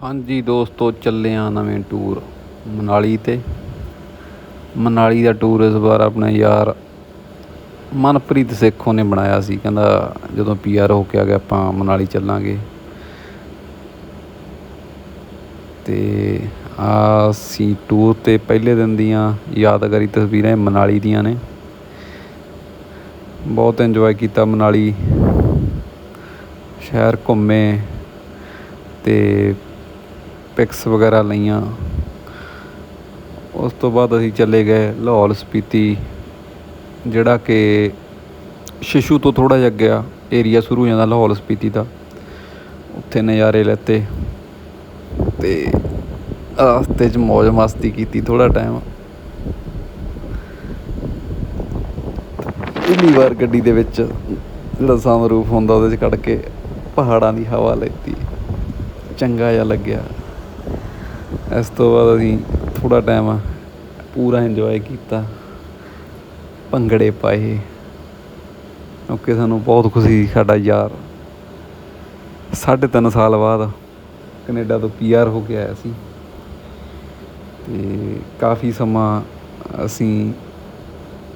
ਹਾਂਜੀ ਦੋਸਤੋ, ਚੱਲੇ ਆ ਨਵੇਂ ਟੂਰ ਮਨਾਲੀ ਤੇ। ਮਨਾਲੀ ਦਾ ਟੂਰ ਇਸ ਵਾਰ ਆਪਣੇ ਯਾਰ ਮਨਪ੍ਰੀਤ ਸੇਖੋਂ ਨੇ ਬਣਾਇਆ ਸੀ। ਕਹਿੰਦਾ ਜਦੋਂ ਪੀਆਰ ਹੋ ਕੇ ਆ ਗਿਆ, ਆਪਾਂ ਮਨਾਲੀ ਚੱਲਾਂਗੇ। ਤੇ ਆ ਸੀ ਟੂਰ ਤੇ ਪਹਿਲੇ ਦਿਨ ਦੀਆਂ ਯਾਦਗਾਰੀ ਤਸਵੀਰਾਂ ਮਨਾਲੀ ਦੀਆਂ ਨੇ। ਬਹੁਤ ਇੰਜੋਏ ਕੀਤਾ ਮਨਾਲੀ। ਸ਼ਹਿਰ ਘੁੰਮੇ ਤੇ ਪਿਕਸ ਵਗੈਰਾ ਲਈਆਂ। ਉਸ ਤੋਂ ਬਾਅਦ ਅਸੀਂ ਚਲੇ ਗਏ ਲਾਹੌਰ ਸਪੀਤੀ, ਜਿਹੜਾ ਕਿ ਸ਼ਿਸ਼ੂ ਤੋਂ ਥੋੜਾ ਜਿਹਾ ਅੱਗੇ ਆ ਏਰੀਆ ਸ਼ੁਰੂ ਹੋ ਜਾਂਦਾ ਲਾਹੌਰ ਸਪੀਤੀ ਦਾ। ਉੱਥੇ ਨਜ਼ਾਰੇ ਲੈਤੇ ਤੇ ਰਸਤੇ 'ਚ ਮौज ਮਸਤੀ ਕੀਤੀ ਥੋੜਾ ਟਾਈਮ ਪਹਿਲੀ ਵਾਰ ਗੱਡੀ ਦੇ ਵਿੱਚ ਜਿਹੜਾ ਸਨਰੂਫ ਹੁੰਦਾ, ਉਹਦੇ 'ਚ ਕੱਢ ਕੇ ਪਹਾੜਾਂ ਦੀ ਹਵਾ ਲੈਤੀ। ਚੰਗਾ ਜਿਹਾ ਲੱਗਿਆ। ਇਸ ਤੋਂ ਬਾਅਦ ਅਸੀਂ ਥੋੜ੍ਹਾ ਟਾਈਮ ਪੂਰਾ ਇੰਜੋਏ ਕੀਤਾ। ਭੰਗੜੇ ਪਾਏ। ਕਿਉਂਕਿ ਸਾਨੂੰ ਬਹੁਤ ਖੁਸ਼ੀ ਸੀ ਸਾਡਾ ਯਾਰ। ਸਾਢੇ ਤਿੰਨ ਸਾਲ ਬਾਅਦ ਕੈਨੇਡਾ ਤੋਂ ਪੀਆਰ ਹੋ ਕੇ ਆਇਆ ਸੀ। ਤੇ ਕਾਫੀ ਸਮਾਂ ਅਸੀਂ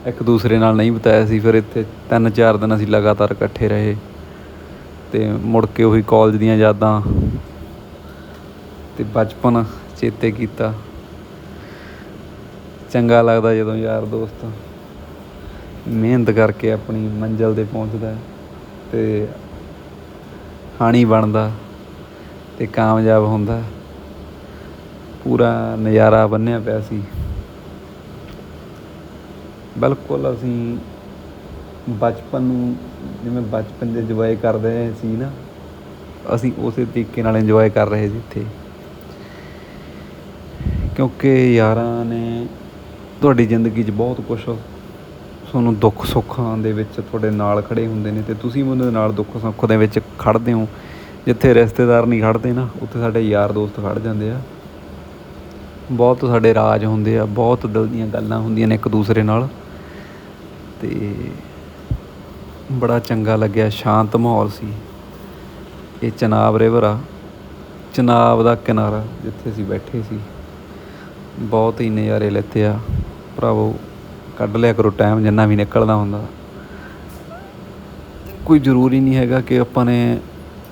ਇੱਕ ਦੂਸਰੇ ਨਾਲ ਨਹੀਂ ਬਿਤਾਇਆ ਸੀ। ਫਿਰ ਇੱਥੇ ਤਿੰਨ ਚਾਰ ਦਿਨ ਅਸੀਂ ਲਗਾਤਾਰ ਇਕੱਠੇ ਰਹੇ। ਤੇ ਮੁੜ ਕੇ ਉਹੀ ਕਾਲਜ ਦੀਆਂ ਯਾਦਾਂ ਤੇ ਬਚਪਨ ਚੇਤੇ ਕੀਤਾ। ਚੰਗਾ ਲੱਗਦਾ ਜਦੋਂ ਯਾਰ ਦੋਸਤ ਮਿਹਨਤ ਕਰਕੇ ਆਪਣੀ ਮੰਜ਼ਿਲ ਤੇ ਪਹੁੰਚਦਾ ਹੈ ਤੇ ਹਾਣੀ ਬਣਦਾ ਤੇ ਕਾਮਯਾਬ ਹੁੰਦਾ ਪੂਰਾ ਨਜ਼ਾਰਾ ਬੰਨਿਆ ਪਿਆ ਸੀ। ਬਿਲਕੁਲ ਅਸੀਂ ਬਚਪਨ ਨੂੰ ਜਿਵੇਂ ਬਚਪਨ ਦੇ ਇੰਜੋਏ ਕਰਦੇ ਸੀ ਨਾ, ਅਸੀਂ ਉਸੇ ਤਰੀਕੇ ਨਾਲ ਇੰਜੋਏ ਕਰ ਰਹੇ ਸੀ ਇੱਥੇ। ਕਿਉਂਕਿ ਯਾਰਾਂ ਨੇ ਤੁਹਾਡੀ ਜ਼ਿੰਦਗੀ 'ਚ ਬਹੁਤ ਕੁਛ ਤੁਹਾਨੂੰ ਦੁੱਖ ਸੁੱਖਾਂ ਦੇ ਵਿੱਚ ਤੁਹਾਡੇ ਨਾਲ ਖੜ੍ਹੇ ਹੁੰਦੇ ਨੇ ਅਤੇ ਤੁਸੀਂ ਉਹਨਾਂ ਦੇ ਨਾਲ ਦੁੱਖ ਸੁੱਖ ਦੇ ਵਿੱਚ ਖੜ੍ਹਦੇ ਹੋ। ਜਿੱਥੇ ਰਿਸ਼ਤੇਦਾਰ ਨਹੀਂ ਖੜ੍ਹਦੇ ਨਾ, ਉੱਥੇ ਸਾਡੇ ਯਾਰ ਦੋਸਤ ਖੜ੍ਹ ਜਾਂਦੇ ਆ। ਬਹੁਤ ਸਾਡੇ ਰਾਜ ਹੁੰਦੇ ਆ, ਬਹੁਤ ਦਿਲ ਦੀਆਂ ਗੱਲਾਂ ਹੁੰਦੀਆਂ ਨੇ ਇੱਕ ਦੂਸਰੇ ਨਾਲ। ਤੇ ਬੜਾ ਚੰਗਾ ਲੱਗਿਆ, ਸ਼ਾਂਤ ਮਾਹੌਲ ਸੀ। ਇਹ ਚਨਾਬ ਰਿਵਰ ਆ, ਚਨਾਬ ਦਾ ਕਿਨਾਰਾ ਜਿੱਥੇ ਅਸੀਂ ਬੈਠੇ ਸੀ। ਬਹੁਤ ਹੀ ਨਜ਼ਾਰੇ ਲੈਤੇ ਆ। ਭਰਾਵੋ, ਕੱਢ ਲਿਆ ਕਰੋ ਟਾਈਮ ਜਿੰਨਾ ਵੀ ਨਿਕਲਦਾ ਹੁੰਦਾ। ਕੋਈ ਜ਼ਰੂਰੀ ਨਹੀਂ ਹੈਗਾ ਕਿ ਆਪਾਂ ਨੇ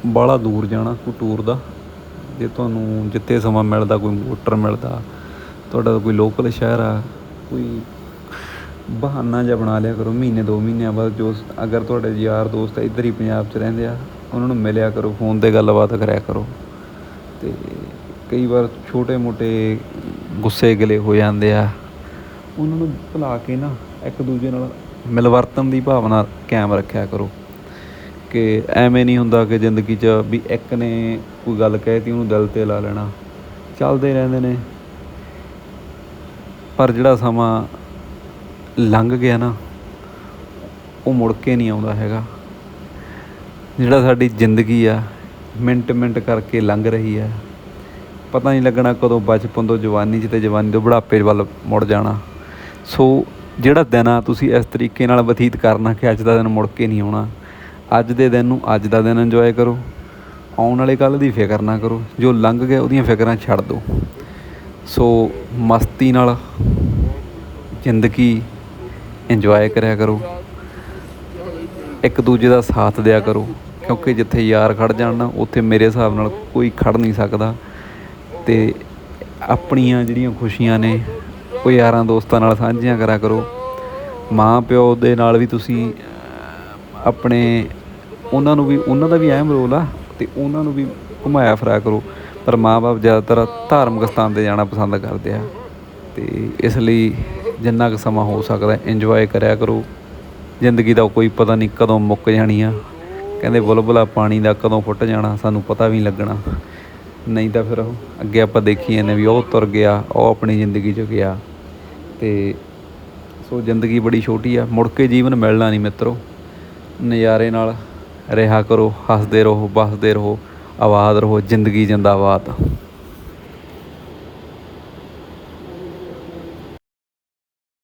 ਬਾਹਲਾ ਦੂਰ ਜਾਣਾ ਕੋਈ ਟੂਰ ਦਾ। ਜੇ ਤੁਹਾਨੂੰ ਜਿੱਥੇ ਸਮਾਂ ਮਿਲਦਾ, ਕੋਈ ਮੋਟਰ ਮਿਲਦਾ, ਤੁਹਾਡਾ ਕੋਈ ਲੋਕਲ ਸ਼ਹਿਰ ਆ, ਕੋਈ ਬਹਾਨਾ ਜਿਹਾ ਬਣਾ ਲਿਆ ਕਰੋ। ਮਹੀਨੇ, ਦੋ ਮਹੀਨਿਆਂ ਬਾਅਦ ਜੋ ਅਗਰ ਤੁਹਾਡੇ ਯਾਰ ਦੋਸਤ ਇੱਧਰ ਹੀ ਪੰਜਾਬ 'ਚ ਰਹਿੰਦੇ ਆ, ਉਹਨਾਂ ਨੂੰ ਮਿਲਿਆ ਕਰੋ, ਫੋਨ ਤੇ ਗੱਲਬਾਤ ਕਰਿਆ ਕਰੋ। ਤੇ ਕਈ ਵਾਰ ਛੋਟੇ ਮੋਟੇ ਗੁੱਸੇ ਗਿਲੇ ਹੋ ਜਾਂਦੇ ਆ। ਉਹਨਾਂ ਨੂੰ ਭੁਲਾ ਕੇ ਨਾ ਇੱਕ ਦੂਜੇ ਨਾਲ ਮਿਲਵਰਤਨ ਦੀ ਭਾਵਨਾ ਕਾਇਮ ਰੱਖਿਆ ਕਰੋ। ਕਿ ਐਵੇਂ ਨਹੀਂ ਹੁੰਦਾ ਕਿ ਜ਼ਿੰਦਗੀ 'ਚ ਵੀ ਇੱਕ ਨੇ ਕੋਈ ਗੱਲ ਕਹਿਤੀ ਉਹਨੂੰ ਦਿਲ ਤੇ ਲਾ ਲੈਣਾ। ਚੱਲਦੇ ਰਹਿੰਦੇ ਨੇ। ਪਰ ਜਿਹੜਾ ਸਮਾਂ ਲੰਘ ਗਿਆ ਨਾ ਉਹ ਮੁੜ ਕੇ ਨਹੀਂ ਆਉਂਦਾ ਹੈਗਾ। ਜਿਹੜਾ ਸਾਡੀ ਜ਼ਿੰਦਗੀ ਆ ਮਿੰਟ ਮਿੰਟ ਕਰਕੇ ਲੰਘ ਰਹੀ ਆ। ਪਤਾ ਨਹੀਂ ਲੱਗਣਾ ਕਦੋਂ ਬਚਪਨ ਤੋਂ ਜਵਾਨੀ 'ਚ ਤੇ ਜਵਾਨੀ ਤੋਂ ਬੁਢਾਪੇ ਵੱਲ ਮੁੜ ਜਾਣਾ। ਸੋ ਜਿਹੜਾ ਦਿਨ ਆ, ਤੁਸੀਂ ਇਸ ਤਰੀਕੇ ਨਾਲ ਬਤੀਤ ਕਰਨਾ ਕਿ ਅੱਜ ਦਾ ਦਿਨ ਮੁੜ ਕੇ ਨਹੀਂ ਆਉਣਾ। ਅੱਜ ਦੇ ਦਿਨ ਨੂੰ ਅੱਜ ਦਾ ਦਿਨ ਇੰਜੋਏ ਕਰੋ। ਆਉਣ ਵਾਲੇ ਕੱਲ ਦੀ ਫਿਕਰ ਨਾ ਕਰੋ। ਜੋ ਲੰਘ ਗਿਆ ਉਹਦੀਆਂ ਫਿਕਰਾਂ ਛੱਡ ਦਿਓ। ਸੋ ਮਸਤੀ ਨਾਲ ਜ਼ਿੰਦਗੀ ਇੰਜੋਏ ਕਰਿਆ ਕਰੋ। ਇੱਕ ਦੂਜੇ ਦਾ ਸਾਥ ਦਿਆ ਕਰੋ। ਕਿਉਂਕਿ ਜਿੱਥੇ ਯਾਰ ਖੜ ਜਾਣ ਨਾ, ਉੱਥੇ ਮੇਰੇ ਹਿਸਾਬ ਨਾਲ ਕੋਈ ਖੜ ਨਹੀਂ ਸਕਦਾ। ਅਤੇ ਆਪਣੀਆਂ ਜਿਹੜੀਆਂ ਖੁਸ਼ੀਆਂ ਨੇ, ਉਹ ਯਾਰਾਂ ਦੋਸਤਾਂ ਨਾਲ ਸਾਂਝੀਆਂ ਕਰਿਆ ਕਰੋ। ਮਾਂ ਪਿਓ ਦੇ ਨਾਲ ਵੀ ਤੁਸੀਂ ਆਪਣੇ, ਉਹਨਾਂ ਨੂੰ ਵੀ, ਉਹਨਾਂ ਦਾ ਵੀ ਅਹਿਮ ਰੋਲ ਆ ਅਤੇ ਉਹਨਾਂ ਨੂੰ ਵੀ ਘੁਮਾਇਆ ਫਿਰਾਇਆ ਕਰੋ। ਪਰ ਮਾਂ-ਬਾਪ ਜ਼ਿਆਦਾਤਰ ਧਾਰਮਿਕ ਸਥਾਨ ਤੇ ਜਾਣਾ ਪਸੰਦ ਕਰਦੇ ਆ ਤੇ ਇਸ ਲਈ ਜਿੰਨਾ ਕੁ ਸਮਾਂ ਹੋ ਸਕਦਾ ਇੰਜੋਏ ਕਰਿਆ ਕਰੋ। ਜ਼ਿੰਦਗੀ ਦਾ ਕੋਈ ਪਤਾ ਨਹੀਂ ਕਦੋਂ ਮੁੱਕ ਜਾਣੀ ਆ। ਕਹਿੰਦੇ ਬੁਲਬੁਲਾ ਪਾਣੀ ਦਾ ਕਦੋਂ ਫੁੱਟ ਜਾਣਾ, ਸਾਨੂੰ ਪਤਾ ਵੀ ਨਹੀਂ ਲੱਗਣਾ। ਨਹੀਂ ਤਾਂ ਫਿਰ ਉਹ ਅੱਗੇ ਆਪਾਂ ਦੇਖੀ ਜਾਂਦੇ ਵੀ ਉਹ ਤੁਰ ਗਿਆ, ਉਹ ਆਪਣੀ ਜ਼ਿੰਦਗੀ 'ਚ ਗਿਆ ਤੇ ਸੋ ਜ਼ਿੰਦਗੀ ਬੜੀ ਛੋਟੀ ਆ, ਮੁੜ ਕੇ ਜੀਵਨ ਮਿਲਣਾ ਨਹੀਂ ਮਿੱਤਰੋ। ਨਜ਼ਾਰੇ ਨਾਲ ਰਿਹਾ ਕਰੋ, ਹੱਸਦੇ ਰਹੋ ਬਸਦੇ ਰਹੋ, ਆਬਾਦ ਰਹੋ, ਜ਼ਿੰਦਗੀ ਜਿੰਦਾਬਾਦ।